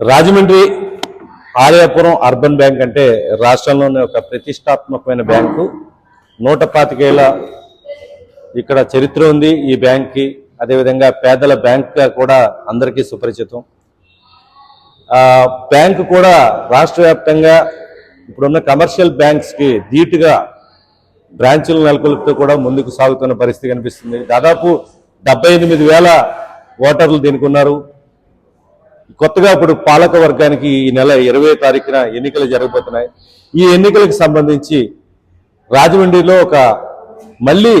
Rajahmundry ఆలయాపురం urban bank అంటే రాష్ట్రంలోనే ఒక ప్రతిష్టాత్మకమైన బ్యాంకు. నూట పాతికేళ్ళ ఇక్కడ చరిత్ర ఉంది ఈ బ్యాంక్కి. అదేవిధంగా పేదల బ్యాంక్గా కూడా అందరికీ సుపరిచితం. బ్యాంకు కూడా రాష్ట్ర వ్యాప్తంగా ఇప్పుడున్న కమర్షియల్ బ్యాంక్స్కి ధీటుగా బ్రాంచులు నెలకొల్పుతూ కూడా ముందుకు సాగుతున్న పరిస్థితి కనిపిస్తుంది. దాదాపు డెబ్బై ఎనిమిది వేల ఓటర్లు దీనికి ఉన్నారు. కొత్తగా ఇప్పుడు పాలక వర్గానికి ఈ నెల ఇరవై తారీఖున ఎన్నికలు జరగబోతున్నాయి. ఈ ఎన్నికలకు సంబంధించి రాజమండ్రిలో ఒక మళ్ళీ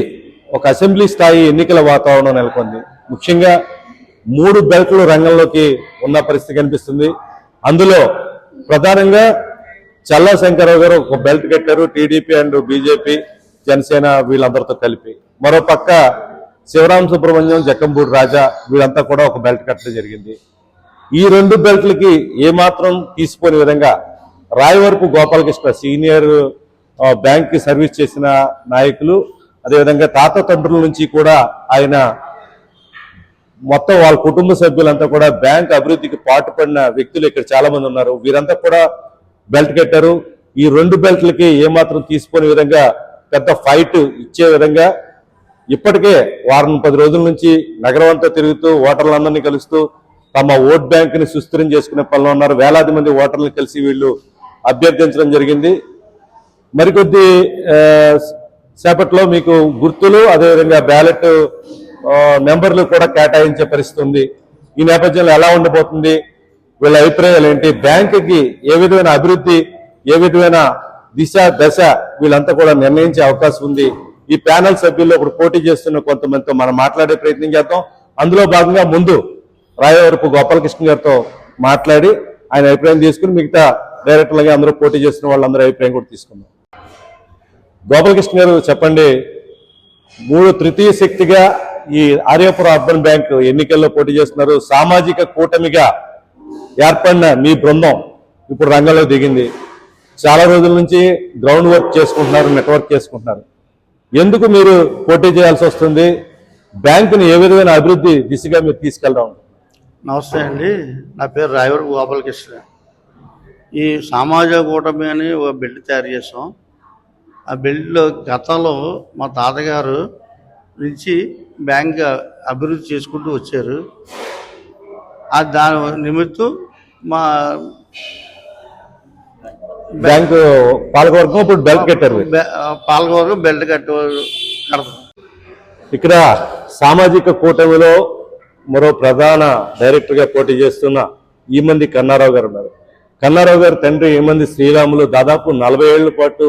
ఒక అసెంబ్లీ స్థాయి ఎన్నికల వాతావరణం నెలకొంది. ముఖ్యంగా మూడు బెల్ట్లు రంగంలోకి ఉన్న పరిస్థితి కనిపిస్తుంది. అందులో ప్రధానంగా చల్లా శంకరరావు గారు ఒక బెల్ట్ కట్టారు. టీడీపీ అండ్ బీజేపీ జనసేన వీళ్ళందరితో కలిపి. మరో పక్క శివరాం సుబ్రహ్మణ్యం జక్కంపూడి రాజా వీళ్ళంతా కూడా ఒక బెల్ట్ కట్టడం జరిగింది. ఈ రెండు బెల్ట్లకి ఏమాత్రం తీసిపోని విధంగా రాయవరపు గోపాలకృష్ణ సీనియర్ ఆ, బ్యాంక్ సర్వీస్ చేసిన నాయకులు అదేవిధంగా తాత తండ్రుల నుంచి కూడా ఆయన మొత్తం వాళ్ళ కుటుంబ సభ్యులంతా కూడా బ్యాంక్ అభివృద్ధికి పాటుపడిన వ్యక్తులు ఇక్కడ చాలా మంది ఉన్నారు. వీరంతా కూడా బెల్ట్ కట్టారు. ఈ రెండు బెల్ట్లకి ఏమాత్రం తీసుకునే విధంగా పెద్ద ఫైట్ ఇచ్చే విధంగా ఇప్పటికే వారం పది రోజుల నుంచి నగరం అంతా తిరుగుతూ ఓటర్లందరినీ కలుస్తూ తమ ఓట్ బ్యాంక్ని సుస్థిరం చేసుకునే పనిలో ఉన్నారు. వేలాది మంది ఓటర్లు కలిసి వీళ్ళు అభ్యర్థించడం జరిగింది. మరికొద్ది సేపట్లో మీకు గుర్తులు అదేవిధంగా బ్యాలెట్ నెంబర్లు కూడా కేటాయించే పరిస్థితి ఉంది. ఈ నేపథ్యంలో ఎలా ఉండబోతుంది? వీళ్ళ అభిప్రాయాలు ఏంటి? బ్యాంకుకి ఏ విధమైన అభివృద్ధి ఏ విధమైన దిశ దశ వీళ్ళంతా కూడా నిర్ణయించే అవకాశం ఉంది. ఈ ప్యానల్ సభ్యుల్లో ఇప్పుడు పోటీ చేస్తున్న కొంతమందితో మనం మాట్లాడే ప్రయత్నం చేద్దాం. అందులో భాగంగా ముందు రాయవరపు గోపాలకృష్ణ గారితో మాట్లాడి ఆయన అభిప్రాయం తీసుకుని మిగతా డైరెక్టర్లుగా అందరూ పోటీ చేస్తున్న వాళ్ళందరూ అభిప్రాయం కూడా తీసుకున్నాం గోపాలకృష్ణ గారు చెప్పండి మూడు తృతీయ శక్తిగా ఈ ఆర్యపుర అర్బన్ బ్యాంక్ ఎన్నికల్లో పోటీ చేస్తున్నారు. సామాజిక కూటమిగా ఏర్పడిన మీ బృందం ఇప్పుడు రంగంలో దిగింది. చాలా రోజుల నుంచి గ్రౌండ్ వర్క్ చేసుకుంటున్నారు నెట్వర్క్ చేసుకుంటున్నారు. ఎందుకు మీరు పోటీ చేయాల్సి వస్తుంది? బ్యాంకుని ఏ విధమైన అభివృద్ధి దిశగా మీరు తీసుకెళ్ళడం నమస్తే అండి. నా పేరు రాయవర్ గోపాలకృష్ణ. ఈ సామాజిక కూటమి అని ఒక బిల్డ్ తయారు చేసాం ఆ బిల్డ్లో గతంలో మా తాతగారు నుంచి బ్యాంక్ అభివృద్ధి చేసుకుంటూ వచ్చారు. ఆ దాని నిమిత్తం మా బ్యాంకు పాలకవర్గం ఇప్పుడు బెల్ట్ కట్టారు. పాలకవర్గం బెల్ట్ కట్టు కడతాం. ఇక్కడ సామాజిక కూటమిలో మరో ప్రధాన డైరెక్టర్గా పోటీ చేస్తున్న ఈమంది కన్నారావు గారు ఉన్నారు. కన్నారావు గారు తండ్రి ఈమంది శ్రీరాములు దాదాపు నలభై ఏళ్ళ పాటు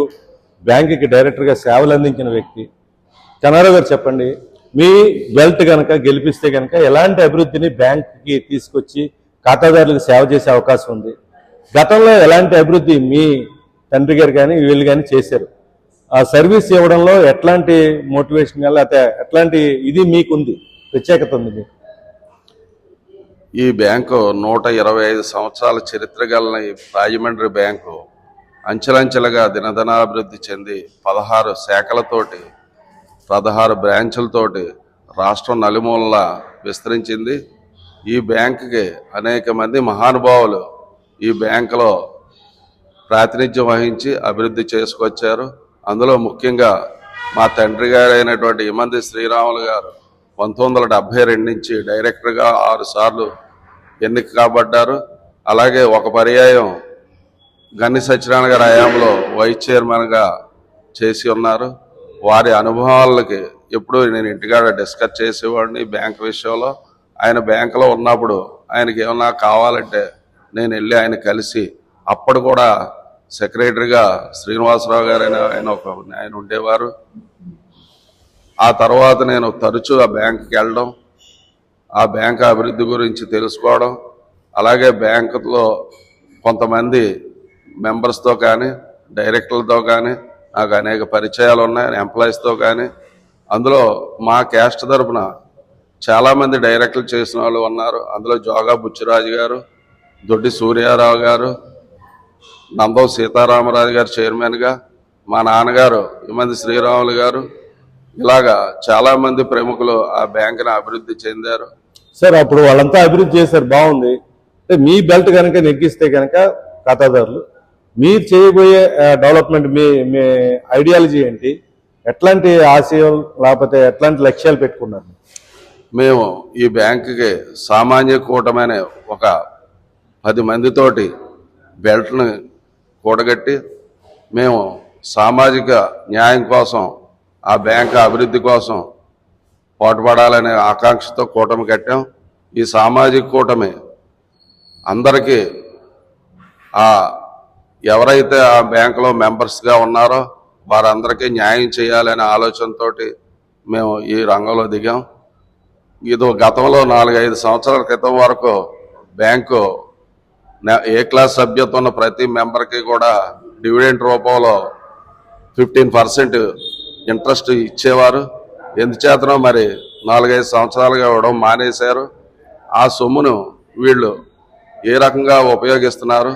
బ్యాంకుకి డైరెక్టర్గా సేవలు అందించిన వ్యక్తి. కన్నారావు గారు చెప్పండి మీ బెల్ట్ కనుక గెలిపిస్తే కనుక ఎలాంటి అభివృద్ధిని బ్యాంకుకి తీసుకొచ్చి ఖాతాదారులకు సేవ చేసే అవకాశం ఉంది? గతంలో ఎలాంటి అభివృద్ధి మీ తండ్రి గారు కానీ వీళ్ళు కానీ చేశారు? ఆ సర్వీస్ ఇవ్వడంలో ఎట్లాంటి మోటివేషన్ లేకపోతే ఎట్లాంటి ఇది మీకుంది? ప్రత్యేకత ఉంది మీకు. ఈ బ్యాంకు నూట ఇరవై ఐదు సంవత్సరాల చరిత్ర గల రాజమండ్రి బ్యాంకు అంచెలంచెలుగా దినదనాభివృద్ధి చెంది పదహారు శాఖలతోటి పదహారు బ్రాంచులతోటి రాష్ట్రం నలుమూలలా విస్తరించింది. ఈ బ్యాంకుకి అనేక మంది మహానుభావులు ఈ బ్యాంకులో ప్రాతినిధ్యం వహించి అభివృద్ధి చేసుకొచ్చారు. అందులో ముఖ్యంగా మా తండ్రి గారైనటువంటి ఇమంది శ్రీరాములు గారు పంతొమ్మిది వందల డెబ్బై రెండు నుంచి డైరెక్టర్గా ఆరుసార్లు ఎన్నిక కాబడ్డారు. అలాగే ఒక పర్యాయం గన్ని సత్యనారాయణ గారి హయాంలో వైస్ చైర్మన్గా చేసి ఉన్నారు. వారి అనుభవాలకి ఎప్పుడు నేను ఇంటికాడ డిస్కస్ చేసేవాడిని బ్యాంక్ విషయంలో. ఆయన బ్యాంకులో ఉన్నప్పుడు ఆయనకి ఏమన్నా కావాలంటే నేను వెళ్ళి ఆయన కలిసి అప్పుడు కూడా సెక్రటరీగా శ్రీనివాసరావు గారు ఆయన ఒక ఆయన ఉండేవారు. ఆ తర్వాత నేను తరచూ ఆ బ్యాంకుకి వెళ్ళడం ఆ బ్యాంక్ అభివృద్ధి గురించి తెలుసుకోవడం అలాగే బ్యాంకులో కొంతమంది మెంబర్స్తో కానీ డైరెక్టర్లతో కానీ నాకు అనేక పరిచయాలు ఉన్నాయి ఎంప్లాయీస్తో కానీ. అందులో మా క్యాస్ట్ తరపున చాలామంది డైరెక్టర్లు చేసిన వాళ్ళు ఉన్నారు. అందులో జోగా బుచ్చిరాజు గారు దొడ్డి సూర్యారావు గారు నందం సీతారామరాజు గారు చైర్మన్గా మా నాన్నగారు ఇమంది శ్రీరాములు గారు ఇలాగా చాలా మంది ప్రముఖులు ఆ బ్యాంకుని అభివృద్ధి చెందారు. సార్ అప్పుడు వాళ్ళంతా అభివృద్ధి చేశారు బాగుంది. అంటే మీ బెల్ట్ కనుక నెగ్గిస్తే కనుక ఖాతాదారులు మీరు చేయబోయే డెవలప్మెంట్ మీ మీ ఐడియాలజీ ఏంటి? ఎట్లాంటి ఆశయం లేకపోతే ఎట్లాంటి లక్ష్యాలు పెట్టుకున్నారు? మేము ఈ బ్యాంకుకి సామాన్య కూటమైన ఒక పది మందితోటి బెల్ట్ని కూడగట్టి మేము సామాజిక న్యాయం కోసం ఆ బ్యాంకు అభివృద్ధి కోసం పోటపడాలనే ఆకాంక్షతో కూటమి కట్టాం. ఈ సామాజిక కూటమి అందరికీ ఆ ఎవరైతే ఆ బ్యాంకులో మెంబర్స్గా ఉన్నారో వారందరికీ న్యాయం చేయాలనే ఆలోచనతో మేము ఈ రంగంలో దిగాం. ఇది గతంలో నాలుగైదు సంవత్సరాల క్రితం వరకు బ్యాంకు ఏ క్లాస్ సభ్యత్వం ఉన్న ప్రతి మెంబర్కి కూడా డివిడెంట్ రూపంలో ఫిఫ్టీన్ పర్సెంట్ ఇంట్రెస్ట్ ఇచ్చేవారు. ఎందుచేతనో మరి నాలుగైదు సంవత్సరాలుగా ఇవ్వడం మానేశారు. ఆ సొమ్మును వీళ్ళు ఏ రకంగా ఉపయోగిస్తున్నారు?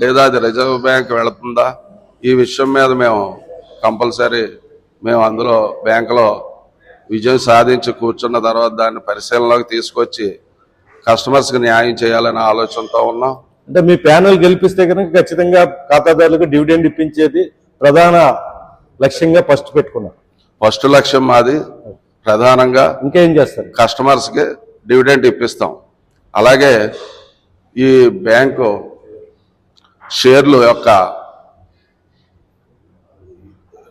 లేదా అది రిజర్వ్ బ్యాంక్ వెళుతుందా? ఈ విషయం మీద మేము కంపల్సరీ మేము అందులో బ్యాంకులో విజయం సాధించి కూర్చున్న తర్వాత దాన్ని పరిశీలనలోకి తీసుకొచ్చి కస్టమర్స్కి న్యాయం చేయాలనే ఆలోచనతో ఉన్నాం. అంటే మీ ప్యానల్ గెలిపిస్తే కనుక ఖచ్చితంగా ఖాతాదారులకు డివిడెండ్ ఇప్పించేది ప్రధాన లక్ష్యంగా ఫస్ట్ పెట్టుకున్నారు. ఫస్ట్ లక్ష్యం మాది ప్రధానంగా ఇంకేం చేస్తారు? కస్టమర్స్కి డివిడెంట్ ఇప్పిస్తాం. అలాగే ఈ బ్యాంకు షేర్లు యొక్క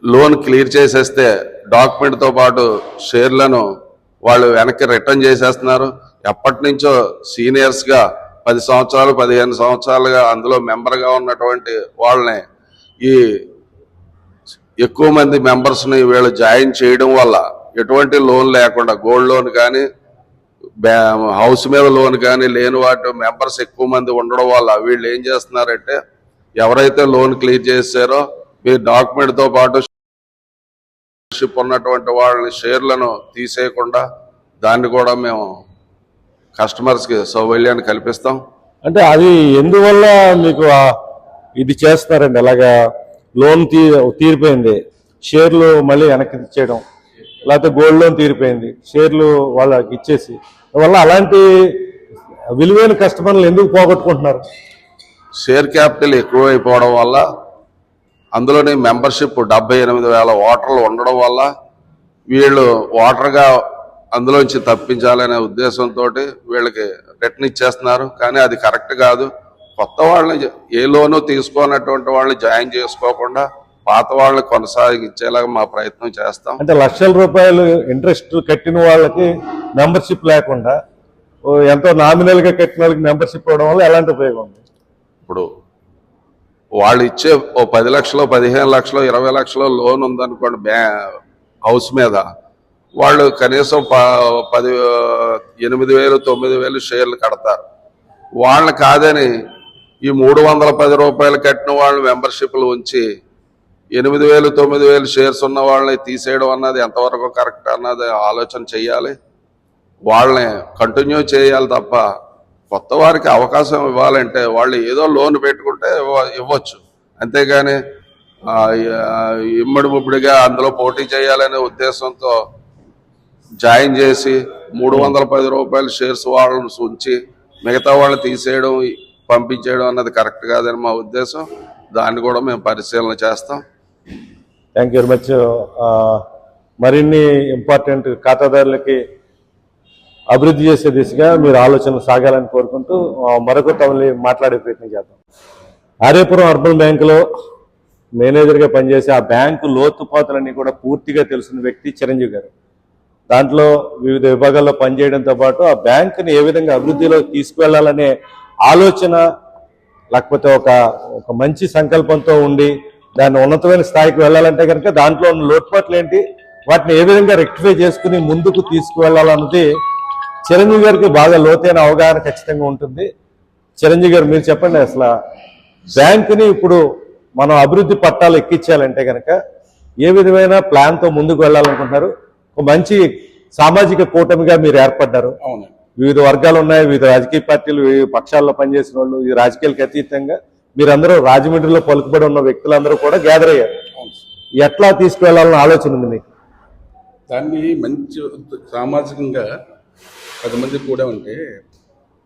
లోన్ క్లియర్ చేసేస్తే డాక్యుమెంట్తో పాటు షేర్లను వాళ్ళు వెనక్కి రిటర్న్ చేసేస్తున్నారు. ఎప్పటి నుంచో సీనియర్స్గా పది సంవత్సరాలు పదిహేను సంవత్సరాలుగా అందులో మెంబర్గా ఉన్నటువంటి వాళ్ళని ఈ ఎక్కువ మంది మెంబర్స్ని వీళ్ళు జాయిన్ చేయడం వల్ల ఎటువంటి లోన్ లేకుండా గోల్డ్ లోన్ కానీ బ్యా- హౌస్ మీద లోన్ కానీ లేని వాటి మెంబర్స్ ఎక్కువ మంది ఉండడం వల్ల వీళ్ళు ఏం చేస్తున్నారంటే ఎవరైతే లోన్ క్లియర్ చేశారో మీ డాక్యుమెంట్తో పాటు షిప్ ఉన్నటువంటి వాళ్ళని షేర్లను తీసేయకుండా దాన్ని కూడా మేము కస్టమర్స్కి సౌవల్యాన్ని కల్పిస్తాం. అంటే అది ఎందువల్ల మీకు ఇది చేస్తున్నారండి? అలాగా లోన్ తీ తీరిపోయింది. షేర్లు మళ్ళీ వెనక్కి ఇచ్చేయడం లేకపోతే గోల్డ్ లోన్ తీరిపోయింది. షేర్లు వాళ్ళకి ఇచ్చేసి. వల్ల అలాంటి విలువైన కస్టమర్లు ఎందుకు పోగొట్టుకుంటున్నారు? షేర్ క్యాపిటల్ ఎక్కువైపోవడం వల్ల అందులోని మెంబర్షిప్ డెబ్బై ఎనిమిది వేల ఓటర్లు ఉండడం వల్ల వీళ్ళు ఓటర్గా అందులోంచి తప్పించాలనే ఉద్దేశంతో వీళ్ళకి రిటర్న్ ఇచ్చేస్తున్నారు. కానీ అది కరెక్ట్ కాదు. కొత్త వాళ్ళని ఏ లోను తీసుకోనటువంటి వాళ్ళని జాయిన్ చేసుకోకుండా పాత వాళ్ళని కొనసాగించేలాగా మా ప్రయత్నం చేస్తాం. అంటే లక్షల రూపాయలు ఇంట్రెస్ట్ కట్టిన వాళ్ళకి మెంబర్షిప్ లేకుండా ఎంతో నామినల్గా కట్టిన వాళ్ళకి మెంబర్షిప్ ఇవ్వడం వల్ల ఎలాంటి ఉపయోగం ఉంది? ఇప్పుడు వాళ్ళు ఇచ్చే ఓ పది లక్షలు పదిహేను లక్షలు ఇరవై లక్షలు లోన్ ఉందనుకోండి బ్యా హౌస్ మీద వాళ్ళు కనీసం పది ఎనిమిది వేలు తొమ్మిది వేలు షేర్లు కడతారు. వాళ్ళని కాదని ఈ మూడు వందల పది రూపాయలు కట్టిన వాళ్ళు మెంబర్షిప్లు ఉంచి ఎనిమిది వేలు తొమ్మిది వేలు షేర్స్ ఉన్న వాళ్ళని తీసేయడం అన్నది ఎంతవరకు కరెక్ట్ అన్నది ఆలోచన చేయాలి వాళ్ళని కంటిన్యూ చేయాలి తప్ప కొత్త వారికి అవకాశం ఇవ్వాలంటే వాళ్ళు ఏదో లోన్ పెట్టుకుంటే ఇవ్వచ్చు. అంతేగాని ఇమ్మడి ముబ్బడిగా అందులో పోటీ చేయాలనే ఉద్దేశంతో జాయిన్ చేసి మూడు వందల పది రూపాయల షేర్స్ వాళ్ళని ఉంచి మిగతా వాళ్ళని తీసేయడం పంపించేయడం అన్నది కరెక్ట్ కాదని మా ఉద్దేశం. దాన్ని కూడా మేము పరిశీలన చేస్తాం. థ్యాంక్ యూ వెరీ మచ్ మరిన్ని ఇంపార్టెంట్ ఖాతాదారులకి అభివృద్ధి చేసే దిశగా మీరు ఆలోచనలు సాగాలని కోరుకుంటూ మరొక తమని మాట్లాడే ప్రయత్నం చేద్దాం. ఆర్యపురం అర్బన్ బ్యాంకులో మేనేజర్గా పనిచేసే ఆ బ్యాంకు లోతుపాతులన్నీ కూడా పూర్తిగా తెలిసిన వ్యక్తి చిరంజీవి గారు. దాంట్లో వివిధ విభాగాల్లో పనిచేయడంతో పాటు ఆ బ్యాంకుని ఏ విధంగా అభివృద్ధిలో తీసుకువెళ్ళాలనే ఆలోచన లేకపోతే ఒక ఒక మంచి సంకల్పంతో ఉండి దాన్ని ఉన్నతమైన స్థాయికి వెళ్ళాలంటే కనుక దాంట్లో ఉన్న లోటుపాట్లు ఏంటి? వాటిని ఏ విధంగా రెక్టిఫై చేసుకుని ముందుకు తీసుకువెళ్ళాలన్నది చిరంజీవి గారికి బాగా లోతైన అవగాహన ఖచ్చితంగా ఉంటుంది. చిరంజీవి గారు మీరు చెప్పండి అసలు బ్యాంకుని ఇప్పుడు మనం అభివృద్ధి పట్టాలు ఎక్కించాలంటే కనుక ఏ విధమైన ప్లాన్తో ముందుకు వెళ్ళాలనుకుంటున్నారు? ఒక మంచి సామాజిక కూటమిగా మీరు ఏర్పడ్డారు. అవును వివిధ వర్గాలు ఉన్నాయి వివిధ రాజకీయ పార్టీలు వివిధ పక్షాల్లో పనిచేసిన వాళ్ళు ఈ రాజకీయాలకు అతీతంగా మీరందరూ రాజమండ్రిలో పలుకుబడి ఉన్న వ్యక్తులందరూ కూడా గ్యాదర్ అయ్యారు. ఎట్లా తీసుకువెళ్ళాలన్న ఆలోచన ఉంది మీకు? దాన్ని మంచి సామాజికంగా పది మంది కూడా ఉంటే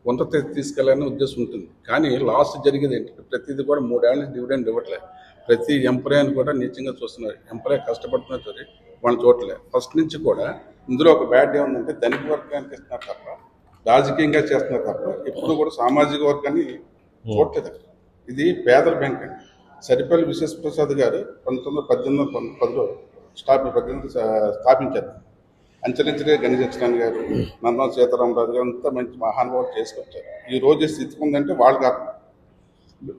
ఉన్నత తీసుకెళ్ళాలనే ఉద్దేశం ఉంటుంది. కానీ లాస్ట్ జరిగేది ఏంటంటే ప్రతిదీ కూడా మూడేళ్ళ నుంచి డివిడెండ్ ఇవ్వట్లేదు ప్రతి ఎంప్లాయీని కూడా నీచంగా చూస్తున్నారు. ఎంప్లాయీ కష్టపడుతున్నారు సరే వాళ్ళని చూడలేదు ఫస్ట్ నుంచి కూడా ఇందులో ఒక బ్యాడ్ ఏముందంటే ధనిక వర్గానికి ఇస్తున్నారు తప్ప రాజకీయంగా చేస్తున్నారు తప్ప ఎప్పుడు కూడా సామాజిక వర్గాన్ని అక్కడ. ఇది పేదల బ్యాంక్ అండి. సరిపల్లి విశ్వప్రసాద్ గారు పంతొమ్మిది వందల పద్దెనిమిది వందల పదిలో స్టాప్ పద్దెనిమిది స్థాపించారు. అంచెలంచెలుగా గణేశన్ గారు నందం సీతారామరాజు గారు అంతా మంచి మహానుభావులు చేసుకొచ్చారు. ఈ రోజు స్థితికి ఉందంటే వాళ్ళు కాదు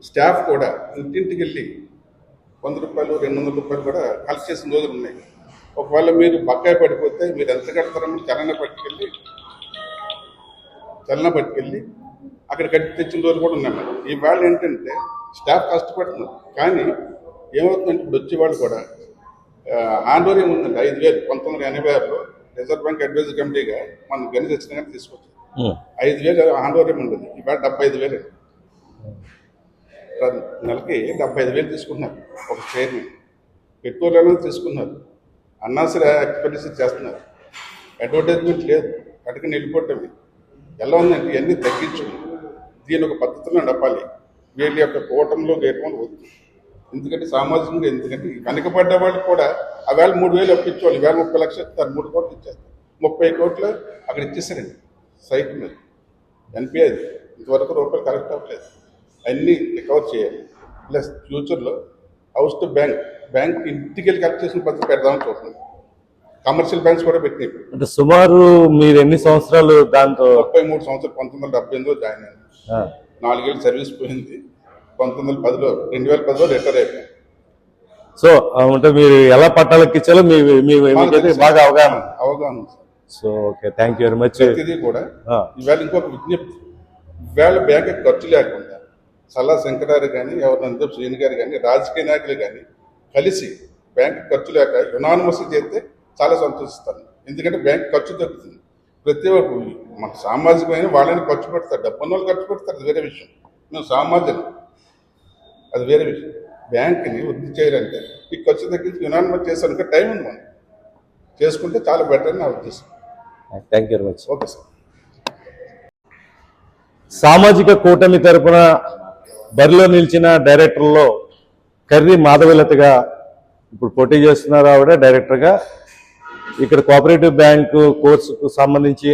స్టాఫ్ కూడా ఇంటింటికి వెళ్ళి వంద రూపాయలు రెండు వందల రూపాయలు కూడా కలెక్ట్ చేసిన రోజులు ఉన్నాయి. ఒకవేళ మీరు బకాయి పడిపోతే మీరు ఎంత కడతారని చలన పట్టుకెళ్ళి చలన పట్టుకెళ్ళి అక్కడ కట్టి తెచ్చిన రోజులు కూడా ఉన్నాయి మరి ఈ వాళ్ళు ఏంటంటే స్టాఫ్ కష్టపడుతున్నారు. కానీ ఏమవుతుందంటే ఇప్పుడు వచ్చే వాళ్ళు కూడా ఆందోళన ఉందండి. ఐదు వేలు పంతొమ్మిది వందల ఎనభై ఆరులో రిజర్వ్ బ్యాంక్ అడ్వైజరీ కమిటీగా మనం గణిత వచ్చిన కానీ తీసుకొచ్చాం. ఐదు వేలు ఆందోళన ఉండదు. ఇవాళ డెబ్బై ఐదు వేలు. నెలకి డెబ్బై ఐదు వేలు తీసుకుంటున్నారు ఒక చైర్మన్. పెట్రోల్ తీసుకున్నారు. అన్నాసరి ఎక్స్పెండిచర్ చేస్తున్నారు. అడ్వర్టైజ్మెంట్ లేదు. కట్టుకుని వెళ్ళిపోవటమే ఎలా ఉందంటే ఇవన్నీ తగ్గించుకుని దీని ఒక పద్ధతిలో నడపాలి. వీళ్ళ యొక్క కూటంలో లేకుండా వద్దు. ఎందుకంటే సామాజికంగా ఎందుకంటే వెనకబడ్డ వాళ్ళు కూడా ఆ వేళ మూడు వేలు అప్పించేవాళ్ళు వేల ముప్పై లక్షలు ఇస్తారు. మూడు కోట్లు ఇచ్చేస్తారు. ముప్పై కోట్లు అక్కడ ఇచ్చేసారండి సైట్ మీద. ఎన్పిఐ ఇంతవరకు రూపాయలు కరెక్ట్ అవ్వట్లేదు. అన్నీ రికవర్ చేయాలి. ప్లస్ ఫ్యూచర్లో హౌస్ టు బ్యాంక్. బ్యాంక్ ఇంటికి వెళ్ళి కలెక్ట్ చేసిన పద్ధతి పెడదామని చూస్తున్నాం. కమర్షియల్ బ్యాంక్స్ కూడా పెట్టినాయి ఇప్పుడు. అంటే సుమారు మీరు ఎన్ని సంవత్సరాలు దాంతో ముప్పై మూడు సంవత్సరాలు పంతొమ్మిది వందల డెబ్బై ఎనిమిదిలో జాయిన్ అయ్యాను. నాలుగేళ్ళు సర్వీస్ పోయింది. పంతొమ్మిది వందల పదిలో రెండు వేల పదిలో రిటైర్ అయిపోయాను. సో అంటే మీరు ఎలా పట్టాలకి ఇచ్చాలో మీ మీకైతే బాగా అవగాహన. అవగాహన. So okay. Thank you very much ప్రతిదీ కూడా ఈవేళ ఇంకొక విజ్ఞప్తి. ఈవేళ బ్యాంక్ ఖర్చు లేకుండా సల్లా శంకరారు కానీ ఎవరినంత శ్రీని గారు కానీ రాజకీయ నాయకులు కానీ కలిసి బ్యాంక్ ఖర్చు లేక యునానిమస్ చేస్తే చాలా సంతోషిస్తాను ఎందుకంటే బ్యాంక్ ఖర్చు తగ్గుతుంది. ప్రతి ఒక్క మన సామాజికమైన వాళ్ళని ఖర్చు పెడతారు. డబ్బున్న వాళ్ళు ఖర్చు పెడతారు. అది వేరే విషయం. మేము సామాజిక అది వేరే విషయం. బ్యాంక్ని వృద్ధి చేయాలంటే ఈ ఖర్చు తగ్గించి యునానిమస్ చేసాను టైం ఉంది మనం చేసుకుంటే చాలా బెటర్ అని నా ఉద్దేశం. Thank you very much okay sir. సామాజిక కూటమి తరపున బరిలో నిలిచిన డైరెక్టర్లో కర్రీ మాధవలతగా ఇప్పుడు పోటీ చేస్తున్నారు ఆవిడ డైరెక్టర్గా. ఇక్కడ కోఆపరేటివ్ బ్యాంకు కోర్సుకు సంబంధించి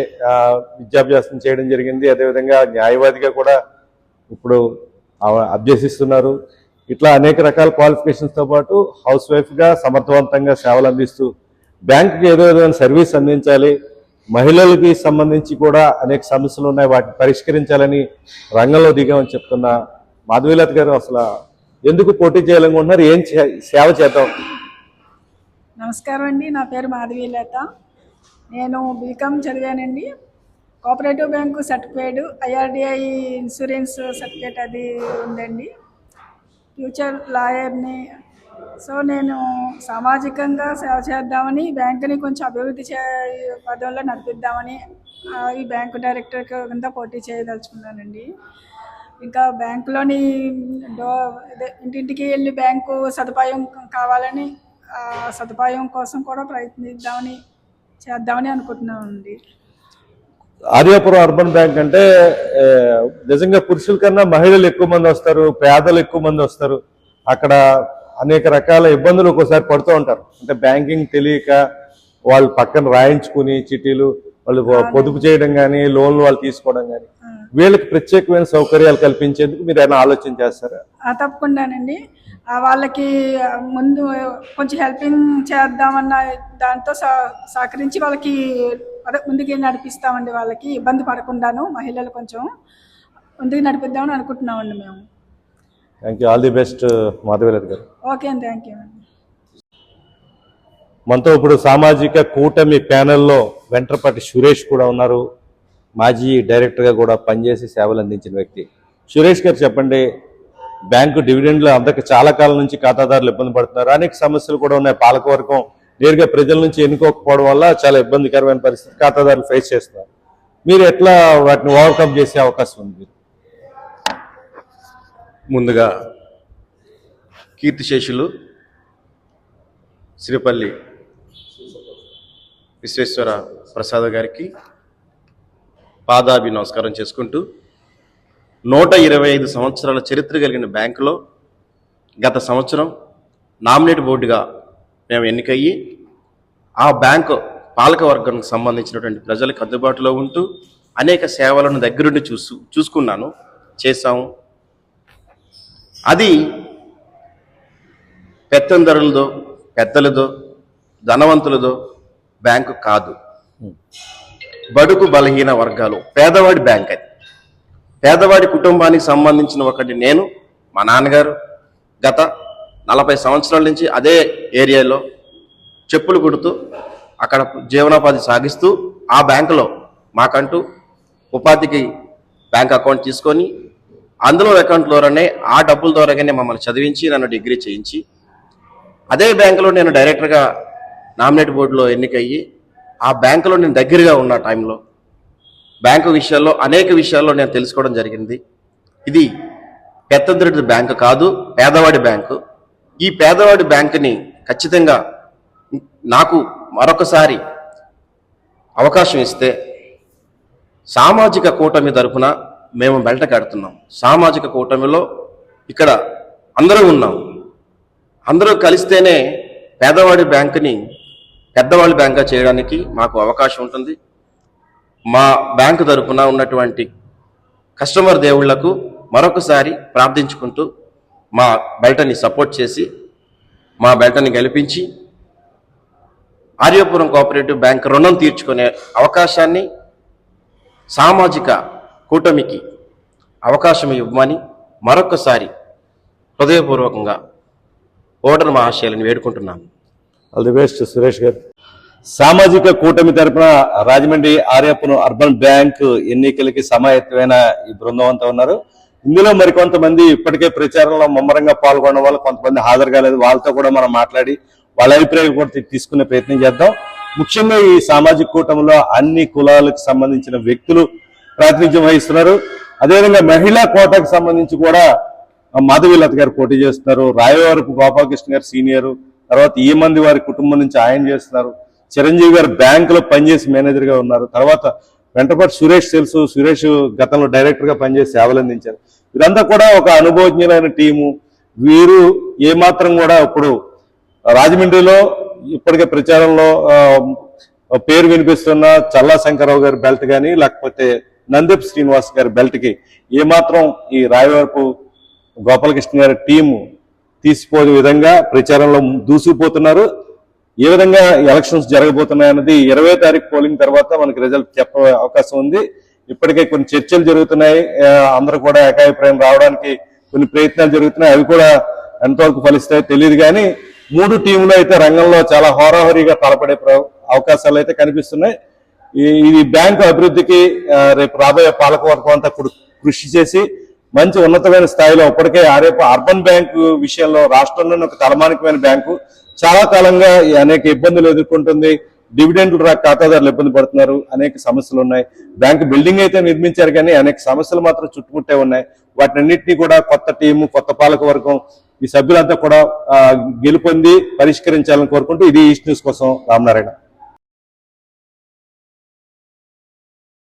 విద్యాభ్యాసం చేయడం జరిగింది. అదేవిధంగా న్యాయవాదిగా కూడా ఇప్పుడు అభ్యసిస్తున్నారు. ఇట్లా అనేక రకాల క్వాలిఫికేషన్స్తో పాటు హౌస్ వైఫ్గా సమర్థవంతంగా సేవలు అందిస్తూ బ్యాంకుకి ఏదో ఏదైనా సర్వీస్ అందించాలి మహిళలకి సంబంధించి కూడా అనేక సమస్యలు ఉన్నాయి వాటిని పరిష్కరించాలని రంగంలో దిగామని చెప్తున్న మాధవీలత గారు అసలు ఎందుకు పోటీ చేయాలనుకుంటున్నారు? ఏం చే- సేవ చేద్దాం? నమస్కారం అండి. నా పేరు మాధవీలత నేను BCom చదివానండి. Cooperative bank certificate IRDI insurance certificate అది ఉందండి. ఫ్యూచర్ లాయర్ని. సో నేను సామాజికంగా సేవ చేద్దామని బ్యాంకుని కొంచెం అభివృద్ధి చే పదంలో నడిపిద్దామని ఆ, ఈ బ్యాంకు డైరెక్టర్ కింద పోటీ చేయదలుచుకున్నానండి. ఇంకా బ్యాంకులోని డో ఇంటింటికి వెళ్ళి బ్యాంకు సదుపాయం కావాలని సదుపాయం కోసం కూడా ప్రయత్నిద్దామని చేద్దామని అనుకుంటున్నామండి. ఆర్యాపురం అర్బన్ బ్యాంక్ అంటే నిజంగా పురుషుల కన్నా మహిళలు ఎక్కువ మంది వస్తారు పేదలు ఎక్కువ మంది వస్తారు. అక్కడ అనేక రకాల ఇబ్బందులు ఒక్కోసారి పడుతూ ఉంటారు. అంటే బ్యాంకింగ్ తెలియక వాళ్ళు పక్కన రాయించుకుని చిటీలు వాళ్ళు పొదుపు చేయడం కానీ లోన్లు వాళ్ళు తీసుకోవడం కానీ వీళ్ళకి ప్రత్యేకమైన సౌకర్యాలు కల్పించేందుకు మీరు ఏమైనా ఆలోచన చేస్తారా? తప్పకుండానండి. వాళ్ళకి ముందు కొంచెం హెల్పింగ్ చేద్దామన్న దాంతో సహ- సహకరించి వాళ్ళకి ముందుకు నడిపిస్తామండి వాళ్ళకి ఇబ్బంది పడకుండాను మహిళలు కొంచెం ముందుకు నడిపిద్దామని అనుకుంటున్నామండి మేము. Thank you all the best Madhavilatha గారు. ఓకే అండి. థ్యాంక్ యూ అండి. మనతో ఇప్పుడు సామాజిక కూటమి ప్యానెల్లో వెంట్రపాటి సురేష్ కూడా ఉన్నారు. మాజీ డైరెక్టర్గా కూడా పనిచేసి సేవలు అందించిన వ్యక్తి. సురేష్ గారు చెప్పండి బ్యాంకు డివిడెండ్లు అందక చాలా కాలం నుంచి ఖాతాదారులు ఇబ్బంది పడుతున్నారు. అనేక సమస్యలు కూడా ఉన్నాయి. పాలకవర్గం నేరుగా ప్రజల నుంచి ఎన్నుకోకపోవడం వల్ల చాలా ఇబ్బందికరమైన పరిస్థితి ఖాతాదారులు ఫేస్ చేస్తున్నారు. మీరు ఎట్లా వాటిని ఓవర్కమ్ చేసే అవకాశం ఉంది ముందుగా కీర్తిశేషులు శ్రీపల్లి విశ్వేశ్వర ప్రసాద్ గారికి పాదాభి నమస్కారం చేసుకుంటూ నూట ఇరవై ఐదు సంవత్సరాల చరిత్ర కలిగిన బ్యాంకులో గత సంవత్సరం నామినేట్ బోర్డుగా మేము ఎన్నికయ్యి ఆ బ్యాంకు పాలక వర్గానికి సంబంధించినటువంటి ప్రజలకు అందుబాటులో ఉంటూ అనేక సేవలను దగ్గరుండి చూసు చూసుకున్నాను చేశాము. అది పెత్తందరులదో పెద్దలదో ధనవంతులదో బ్యాంకు కాదు. బడుగు బలహీన వర్గాలు. పేదవాడి బ్యాంక్ అది. పేదవాడి కుటుంబానికి సంబంధించిన ఒకటి నేను మా నాన్నగారు గత నలభై సంవత్సరాల నుంచి అదే ఏరియాలో చెప్పులు కుడుతూ అక్కడ జీవనోపాధి సాగిస్తూ ఆ బ్యాంకులో మాకంటూ ఉపాధికి బ్యాంక్ అకౌంట్ తీసుకొని అందులో అకౌంట్ ద్వారానే ఆ డబ్బుల ద్వారానే మమ్మల్ని చదివించి నన్ను డిగ్రీ చేయించి అదే బ్యాంకులో నేను డైరెక్టర్గా నామినేట్ బోర్డులో ఎన్నికయ్యి ఆ బ్యాంకులో నేను దగ్గరగా ఉన్న టైంలో బ్యాంకు విషయాల్లో అనేక విషయాల్లో నేను తెలుసుకోవడం జరిగింది. ఇది పెత్తందరి బ్యాంకు కాదు పేదవాడి బ్యాంకు. ఈ పేదవాడి బ్యాంకుని ఖచ్చితంగా నాకు మరొకసారి అవకాశం ఇస్తే సామాజిక కూటమి తరఫున మేము బెల్ట కడుతున్నాం. సామాజిక కూటమిలో ఇక్కడ అందరూ ఉన్నాం. అందరూ కలిస్తేనే పేదవాడి బ్యాంకుని పెద్దవాళ్ళు బ్యాంక్గా చేయడానికి మాకు అవకాశం ఉంటుంది. మా బ్యాంకు తరపున ఉన్నటువంటి కస్టమర్ దేవుళ్ళకు మరొకసారి ప్రార్థించుకుంటూ మా బెల్టని సపోర్ట్ చేసి మా బెల్టని గెలిపించి ఆర్యపురం కోఆపరేటివ్ బ్యాంక్ రుణం తీర్చుకునే అవకాశాన్ని సామాజిక కూటమికి అవకాశం ఇవ్వమని మరొకసారి హృదయపూర్వకంగా ఓటర్ మహాశయాలను వేడుకుంటున్నాను. ఆల్ ది బెస్ట్ సురేష్ గారు. సామాజిక కూటమి తరపున రాజమండ్రి ఆర్యపురం అర్బన్ బ్యాంక్ ఎన్నికలకి సమాయత్తమైన ఈ బృందం అంతా ఉన్నారు. ఇందులో మరికొంతమంది ఇప్పటికే ప్రచారంలో ముమ్మరంగా పాల్గొన్న వాళ్ళు కొంతమంది హాజరు కాలేదు. వాళ్ళతో కూడా మనం మాట్లాడి వాళ్ళ అభిప్రాయాలు కూడా తీసుకునే ప్రయత్నం చేద్దాం. ముఖ్యంగా ఈ సామాజిక కూటమిలో అన్ని కులాలకు సంబంధించిన వ్యక్తులు ప్రాతినిధ్యం వహిస్తున్నారు. అదేవిధంగా మహిళా కోటకు సంబంధించి కూడా మాధవీలత గారు పోటీ చేస్తున్నారు. రాయవరపు గోపాలకృష్ణ గారు సీనియర్. తర్వాత ఈ మంది వారి కుటుంబం నుంచి ఆయన చేస్తున్నారు. చిరంజీవి గారు బ్యాంకులో పనిచేసి మేనేజర్గా ఉన్నారు. తర్వాత వెంటపాటి సురేష్ తెలుసు. సురేష్ గతంలో డైరెక్టర్గా పనిచేసి సేవలు అందించారు. వీరంతా కూడా ఒక అనుభవజ్ఞులైన టీము. వీరు ఏమాత్రం కూడా ఇప్పుడు రాజమండ్రిలో ఇప్పటికే ప్రచారంలో పేరు వినిపిస్తున్న చల్లా శంకరరావు గారి బెల్ట్ కానీ లేకపోతే నందీప్ శ్రీనివాస్ గారి బెల్ట్కి ఏమాత్రం ఈ రాయవరపు గోపాలకృష్ణ గారి టీము తీసిపోయే విధంగా ప్రచారంలో దూసుకుపోతున్నారు. ఏ విధంగా ఎలక్షన్స్ జరగబోతున్నాయి అన్నది ఇరవై తారీఖు పోలింగ్ తర్వాత మనకి రిజల్ట్ చెప్పే అవకాశం ఉంది. ఇప్పటికే కొన్ని చర్చలు జరుగుతున్నాయి. అందరూ కూడా ఏకాభిప్రాయం రావడానికి కొన్ని ప్రయత్నాలు జరుగుతున్నాయి. అవి కూడా ఎంతవరకు ఫలిస్తాయో తెలియదు కానీ మూడు టీంలు అయితే రంగంలో చాలా హోరాహోరీగా తలపడే ప్ర- అవకాశాలు అయితే కనిపిస్తున్నాయి. ఈ- ఇది బ్యాంకు అభివృద్ధికి రేపు రాబోయే పాలకవర్గం అంతా కృ- కృషి చేసి మంచి ఉన్నతమైన స్థాయిలో ఇప్పటికే రేపు అర్బన్ బ్యాంకు విషయంలో రాష్ట్రంలోని ఒక తలమానికమైన బ్యాంకు. చాలా కాలంగా అనేక ఇబ్బందులు ఎదుర్కొంటుంది. డివిడెండ్లు రా ఖాతాదారులు ఇబ్బంది పడుతున్నారు. అనేక సమస్యలు ఉన్నాయి. బ్యాంకు బిల్డింగ్ అయితే నిర్మించారు కానీ అనేక సమస్యలు మాత్రం చుట్టుముట్టే ఉన్నాయి. వాటినన్నింటినీ కూడా కొత్త టీము కొత్త పాలక వర్గం ఈ సభ్యులంతా కూడా గెలుపొంది పరిష్కరించాలని కోరుకుంటూ ఇది ఈస్ట్ న్యూస్ కోసం రామనారాయణ.